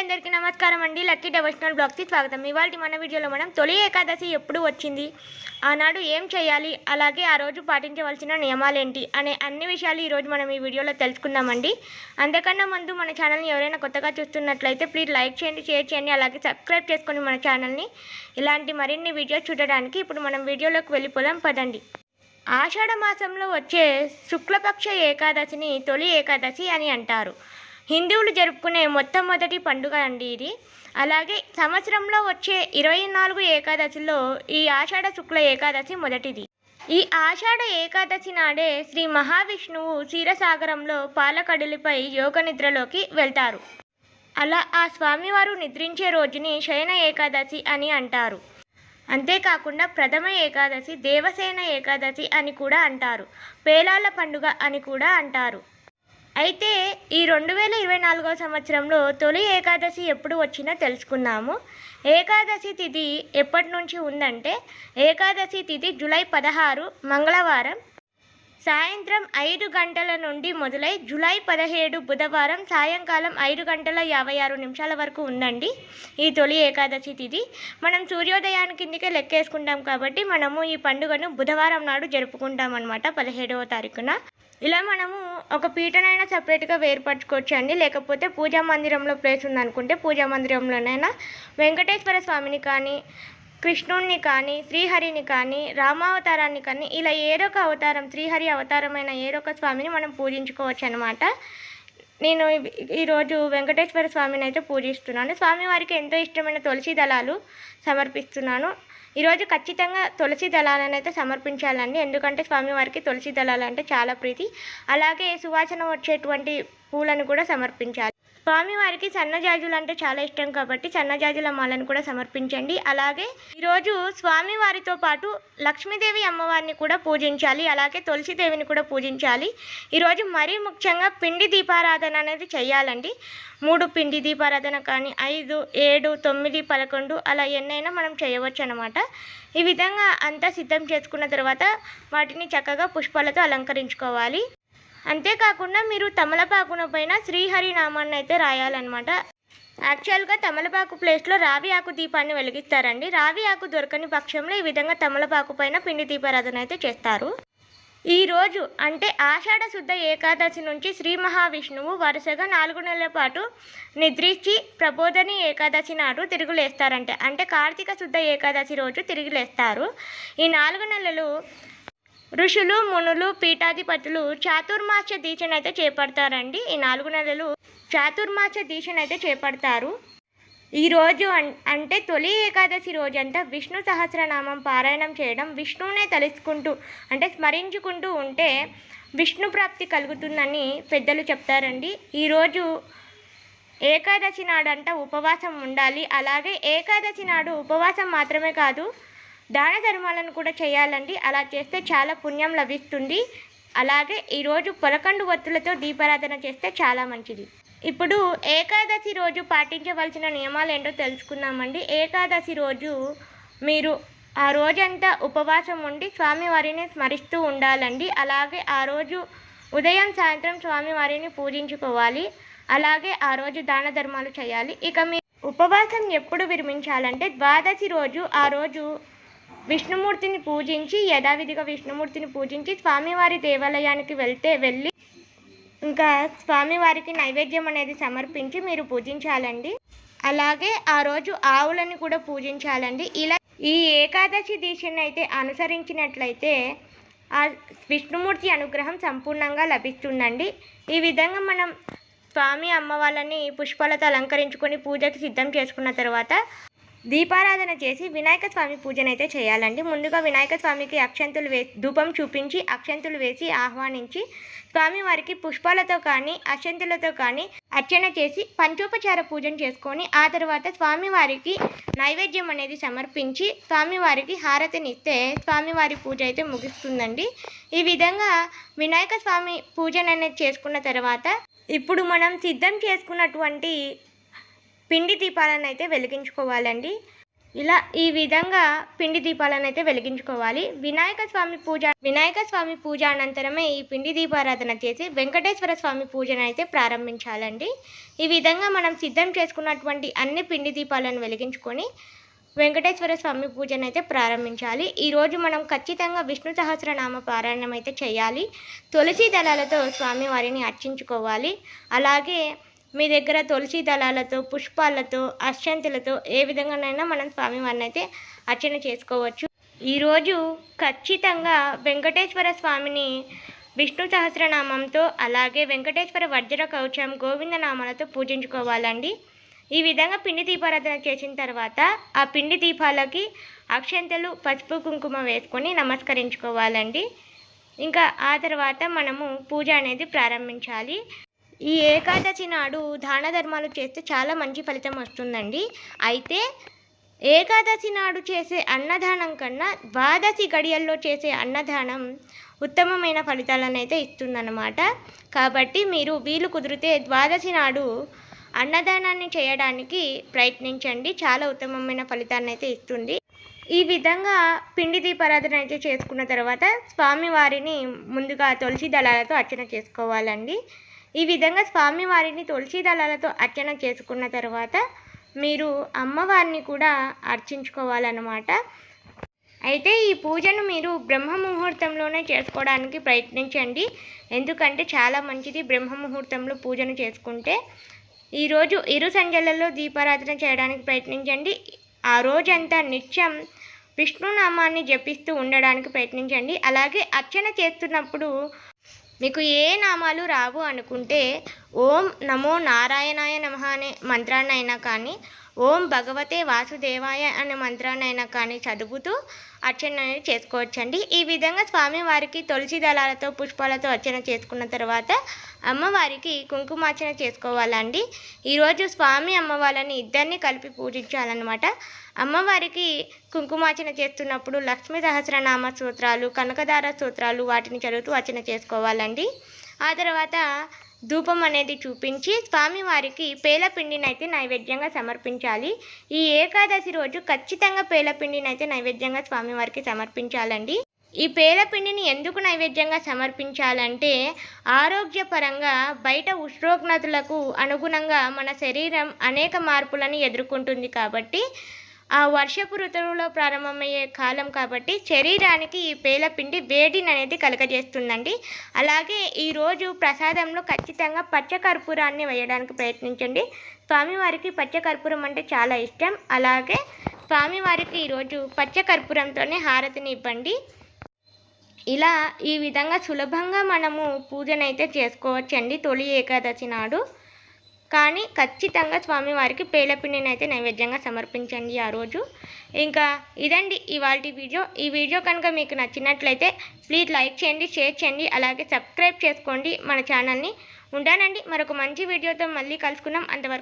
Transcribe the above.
అందరికీ నమస్కారం అండి. లక్కీ డెవోషనల్ బ్లాగ్కి స్వాగతం. ఇవాళ మన వీడియోలో మనం తొలి ఏకాదశి ఎప్పుడు వచ్చింది? ఆనాడు ఏం చేయాలి? అలాగే ఆ రోజు పాటించవలసిన నియమాలేంటి? అనే అన్ని విషయాలు ఈరోజు మనం ఈ వీడియోలో తెలుసుకుందామండి అంతకన్నా ముందు మన ఛానల్ని ఎవరైనా కొత్తగా చూస్తున్నట్లయితే ప్లీజ్ లైక్ చేయండి షేర్ చేయండి అలాగే సబ్స్క్రైబ్ చేసుకొని మన ఛానల్ని ఇలాంటి మరిన్ని వీడియోస్ చూడడానికి ఇప్పుడు మనం వీడియోలోకి వెళ్ళిపోదాం. పదండి. ఆషాఢ మాసంలో వచ్చే శుక్లపక్ష ఏకాదశిని తొలి ఏకాదశి అని అంటారు. హిందువులు జరుపుకునే మొట్టమొదటి పండుగ అండి ఇది. అలాగే సంవత్సరంలో వచ్చే ఇరవై నాలుగు ఏకాదశిలో ఈ ఆషాఢ శుక్ల ఏకాదశి మొదటిది. ఈ ఆషాఢ ఏకాదశి నాడే శ్రీ మహావిష్ణువు క్షీరసాగరంలో పాలకడలిపై యోగ నిద్రలోకి వెళ్తారు. అలా ఆ స్వామివారు నిద్రించే రోజుని శయన ఏకాదశి అని అంటారు. అంతేకాకుండా ప్రథమ ఏకాదశి దేవసేన ఏకాదశి అని కూడా అంటారు. పేలాల పండుగ అని కూడా అంటారు. అయితే ఈ రెండు వేల ఇరవై నాలుగో సంవత్సరంలో తొలి ఏకాదశి ఎప్పుడు వచ్చినా తెలుసుకుందాము. ఏకాదశి తిథి ఎప్పటి నుంచి ఉందంటే ఏకాదశి తిథి జూలై పదహారు మంగళవారం సాయంత్రం ఐదు గంటల నుండి మొదలై జూలై పదిహేడు బుధవారం సాయంకాలం ఐదు గంటల యాభై ఆరు నిమిషాల వరకు ఉందండి ఈ తొలి ఏకాదశి తిథి. మనం సూర్యోదయానికి కిందికే లెక్కేసుకుంటాం కాబట్టి మనము ఈ పండుగను బుధవారం నాడు జరుపుకుంటాం అనమాట పదిహేడవ తారీఖున. ఇలా మనము ఒక పీటనైనా సపరేట్గా వేరుపరచుకోవచ్చు అండి లేకపోతే పూజా మందిరంలో ప్లేస్ ఉందనుకుంటే పూజా మందిరంలోనైనా వెంకటేశ్వర స్వామిని కానీ కృష్ణుణ్ణి కానీ శ్రీహరిని కానీ రామావతారాన్ని కానీ ఇలా ఏరొక అవతారం శ్రీహరి అవతారమైన ఏరొక స్వామిని మనం పూజించుకోవచ్చు అనమాట నేను ఈరోజు వెంకటేశ్వర స్వామిని అయితే పూజిస్తున్నాను. స్వామివారికి ఎంతో ఇష్టమైన తులసి దళాలు సమర్పిస్తున్నాను. ఈరోజు ఖచ్చితంగా తులసి దళాలను అయితే సమర్పించాలండి. ఎందుకంటే స్వామివారికి తులసి దళాలు అంటే చాలా ప్రీతి. అలాగే సువాసన వచ్చేటువంటి పూలను కూడా సమర్పించాలి. స్వామివారికి సన్నజాజులు అంటే చాలా ఇష్టం కాబట్టి సన్నజాజుల మాలను కూడా సమర్పించండి. అలాగే ఈరోజు స్వామివారితో పాటు లక్ష్మీదేవి అమ్మవారిని కూడా పూజించాలి. అలాగే తులసిదేవిని కూడా పూజించాలి. ఈరోజు మరీ ముఖ్యంగా పిండి దీపారాధన అనేది చేయాలండి. మూడు పిండి దీపారాధన కానీ ఐదు ఏడు తొమ్మిది పదకొండు అలా ఎన్నైనా మనం చేయవచ్చు అనమాట ఈ విధంగా అంతా సిద్ధం చేసుకున్న తర్వాత వాటిని చక్కగా పుష్పాలతో అలంకరించుకోవాలి. అంతేకాకుండా మీరు తమలపాకున పైన శ్రీహరి నామాన్ని అయితే రాయాలన్నమాట యాక్చువల్గా తమలపాకు ప్లేస్లో రావి ఆకు దీపాన్ని వెలిగిస్తారండి. రావి ఆకు దొరకని పక్షంలో ఈ విధంగా తమలపాకు పైన పిండి దీపారాధన అయితే చేస్తారు. ఈరోజు అంటే ఆషాఢ శుద్ధ ఏకాదశి నుంచి శ్రీ మహావిష్ణువు వరుసగా నాలుగు నెలల పాటు నిద్రించి ప్రబోధని ఏకాదశి నాడు తిరుగులేస్తారంటే. అంటే కార్తీక శుద్ధ ఏకాదశి రోజు తిరిగిలేస్తారు. ఈ నాలుగు నెలలు ఋషులు మునులు పీఠాధిపతులు చాతుర్మాస్య దీక్షను అయితే చేపడతారండి. ఈ నాలుగు నెలలు చాతుర్మాస్య దీక్షను అయితే చేపడతారు ఈరోజు అన్ అంటే తొలి ఏకాదశి రోజంతా విష్ణు సహస్రనామం పారాయణం చేయడం విష్ణువునే తలుచుకుంటూ అంటే స్మరించుకుంటూ ఉంటే విష్ణు ప్రాప్తి కలుగుతుందని పెద్దలు చెప్తారండి. ఈరోజు ఏకాదశి నాడంట ఉపవాసం ఉండాలి. అలాగే ఏకాదశి నాడు ఉపవాసం మాత్రమే కాదు దాన ధర్మాలను కూడా చేయాలండి. అలా చేస్తే చాలా పుణ్యం లభిస్తుంది. అలాగే ఈరోజు పొలకండు వత్తులతో దీపారాధన చేస్తే చాలా మంచిది. ఇప్పుడు ఏకాదశి రోజు పాటించవలసిన నియమాలు ఏంటో తెలుసుకుందామండి. ఏకాదశి రోజు మీరు ఆ రోజంతా ఉపవాసం ఉండి స్వామివారిని స్మరిస్తూ ఉండాలండి. అలాగే ఆ రోజు ఉదయం సాయంత్రం స్వామివారిని పూజించుకోవాలి. అలాగే ఆ రోజు దాన ధర్మాలు చేయాలి. ఇక మీ ఉపవాసం ఎప్పుడు విరమించాలంటే ద్వాదశి రోజు ఆ రోజు విష్ణుమూర్తిని పూజించి యథావిధిగా విష్ణుమూర్తిని పూజించి స్వామివారి దేవాలయానికి వెళ్తే వెళ్ళి ఇంకా స్వామివారికి నైవేద్యం అనేది సమర్పించి మీరు పూజించాలండి. అలాగే ఆ రోజు ఆవులను కూడా పూజించాలండి. ఇలా ఈ ఏకాదశి దీక్షను అయితే అనుసరించినట్లయితే ఆ విష్ణుమూర్తి అనుగ్రహం సంపూర్ణంగా లభిస్తుందండి. ఈ విధంగా మనం స్వామి అమ్మవాళ్ళని పుష్పాలతో అలంకరించుకొని పూజకి సిద్ధం చేసుకున్న తర్వాత దీపారాధన చేసి వినాయక స్వామి పూజనైతే చేయాలండి. ముందుగా వినాయక స్వామికి అక్షంతులు వే ధూపం చూపించి అక్షంతులు వేసి ఆహ్వానించి స్వామివారికి పుష్పాలతో కానీ అక్షంతులతో కానీ అర్చన చేసి పంచోపచార పూజను చేసుకొని ఆ తర్వాత స్వామివారికి నైవేద్యం అనేది సమర్పించి స్వామివారికి హారతినిస్తే స్వామివారి పూజ అయితే ముగుస్తుందండి. ఈ విధంగా వినాయక స్వామి పూజను అనేది చేసుకున్న తర్వాత ఇప్పుడు మనం సిద్ధం చేసుకున్నటువంటి పిండి దీపాలను అయితే వెలిగించుకోవాలండి. ఇలా ఈ విధంగా పిండి దీపాలను అయితే వెలిగించుకోవాలి. వినాయక స్వామి పూజ వినాయక స్వామి పూజ అనంతరమే ఈ పిండి దీపారాధన చేసి వెంకటేశ్వర స్వామి పూజను అయితే ప్రారంభించాలండి. ఈ విధంగా మనం సిద్ధం చేసుకున్నటువంటి అన్ని పిండి దీపాలను వెలిగించుకొని వెంకటేశ్వర స్వామి పూజను అయితే ప్రారంభించాలి ఈరోజు మనం ఖచ్చితంగా విష్ణు సహస్రనామ పారాయణం అయితే చేయాలి. తులసి దళాలతో స్వామివారిని అర్చించుకోవాలి. అలాగే మీ దగ్గర తులసి దళాలతో పుష్పాలతో అక్షంతులతో ఏ విధంగానైనా మనం స్వామివారిని అయితే అర్చన చేసుకోవచ్చు. ఈరోజు ఖచ్చితంగా వెంకటేశ్వర స్వామిని విష్ణు సహస్రనామంతో అలాగే వెంకటేశ్వర వజ్ర కవచం గోవింద నామాలతో పూజించుకోవాలండి. ఈ విధంగా పిండి దీపారాధన చేసిన తర్వాత ఆ పిండి దీపాలకి అక్షంతలు పసుపు కుంకుమ వేసుకొని నమస్కరించుకోవాలండి. ఇంకా ఆ తర్వాత మనము పూజ అనేది ప్రారంభించాలి. ఈ ఏకాదశి నాడు దాన ధర్మాలు చేస్తే చాలా మంచి ఫలితం వస్తుందండి. అయితే ఏకాదశి నాడు చేసే అన్నదానం కన్నా ద్వాదశి గడియల్లో చేసే అన్నదానం ఉత్తమమైన ఫలితాలను అయితే ఇస్తుందన్నమాట. కాబట్టి మీరు వీలు కుదిరితే ద్వాదశి నాడు అన్నదానాన్ని చేయడానికి ప్రయత్నించండి. చాలా ఉత్తమమైన ఫలితాన్ని అయితే ఇస్తుంది. ఈ విధంగా పిండి దీపారాధన అయితే చేసుకున్న తర్వాత స్వామివారిని ముందుగా తులసి దళాలతో అర్చన చేసుకోవాలండి. ఈ విధంగా స్వామివారిని తులసి దళాలతో అర్చన చేసుకున్న తర్వాత మీరు అమ్మవారిని కూడా అర్చించుకోవాలన్నమాట. అయితే ఈ పూజను మీరు బ్రహ్మ ముహూర్తంలోనే చేసుకోవడానికి ప్రయత్నించండి. ఎందుకంటే చాలా మంచిది బ్రహ్మ ముహూర్తంలో పూజను చేసుకుంటే. ఈరోజు ఇరు సంజలలో దీపారాధన చేయడానికి ప్రయత్నించండి. ఆ రోజంతా నిత్యం విష్ణునామాన్ని జపిస్తూ ఉండడానికి ప్రయత్నించండి. అలాగే అర్చన చేస్తున్నప్పుడు మీకు ఏ నామాలు రావు అనుకుంటే ఓం నమో నారాయణాయ నమః అనే మంత్రాన్నైనా కానీ ఓం భగవతే వాసుదేవాయ అనే మంత్రాన్నైనా కానీ చదువుతూ అర్చన అనేది చేసుకోవచ్చండి. ఈ విధంగా స్వామివారికి తులసి దళాలతో పుష్పాలతో అర్చన చేసుకున్న తర్వాత అమ్మవారికి కుంకుమార్చన చేసుకోవాలండి. ఈరోజు స్వామి అమ్మవారిని ఇద్దరిని కలిపి పూజించాలన్నమాట. అమ్మవారికి కుంకుమార్చన చేస్తున్నప్పుడు లక్ష్మీ సహస్రనామ సూత్రాలు కనకదార సూత్రాలు వాటిని చదువుతూ అర్చన చేసుకోవాలండి. ఆ తర్వాత ధూపం అనేది చూపించి స్వామివారికి పేలపిండిని అయితే నైవేద్యంగా సమర్పించాలి. ఈ ఏకాదశి రోజు ఖచ్చితంగా పేలపిండిని అయితే నైవేద్యంగా స్వామివారికి సమర్పించాలండి. ఈ పేలపిండిని ఎందుకు నైవేద్యంగా సమర్పించాలంటే ఆరోగ్యపరంగా బయట ఉష్ణోగ్రతలకు అనుగుణంగా మన శరీరం అనేక మార్పులను ఎదుర్కొంటుంది కాబట్టి ఆ వర్షపు ఋతువులో ప్రారంభమయ్యే కాలం కాబట్టి శరీరానికి ఈ పేలపిండి వేడిని అనేది కలగజేస్తుందండి. అలాగే ఈరోజు ప్రసాదంలో ఖచ్చితంగా పచ్చకర్పూరాన్ని వేయడానికి ప్రయత్నించండి. స్వామివారికి పచ్చకర్పూరం అంటే చాలా ఇష్టం. అలాగే స్వామివారికి ఈరోజు పచ్చకర్పూరంతోనే హారతిని ఇవ్వండి. ఇలా ఈ విధంగా సులభంగా మనము పూజనైతే చేసుకోవచ్చండి తొలి ఏకాదశి నాడు. కానీ ఖచ్చితంగా స్వామివారికి పేలపిండిని అయితే నైవేద్యంగా సమర్పించండి ఆ రోజు. ఇంకా ఇదండి ఇవాళ వీడియో. ఈ వీడియో కనుక మీకు నచ్చినట్లయితే ప్లీజ్ లైక్ చేయండి షేర్ చేయండి అలాగే సబ్స్క్రైబ్ చేసుకోండి మన ఛానల్ని. ఉంటానండి మరొక మంచి వీడియోతో మళ్ళీ కలుసుకుందాం. అంతవరకు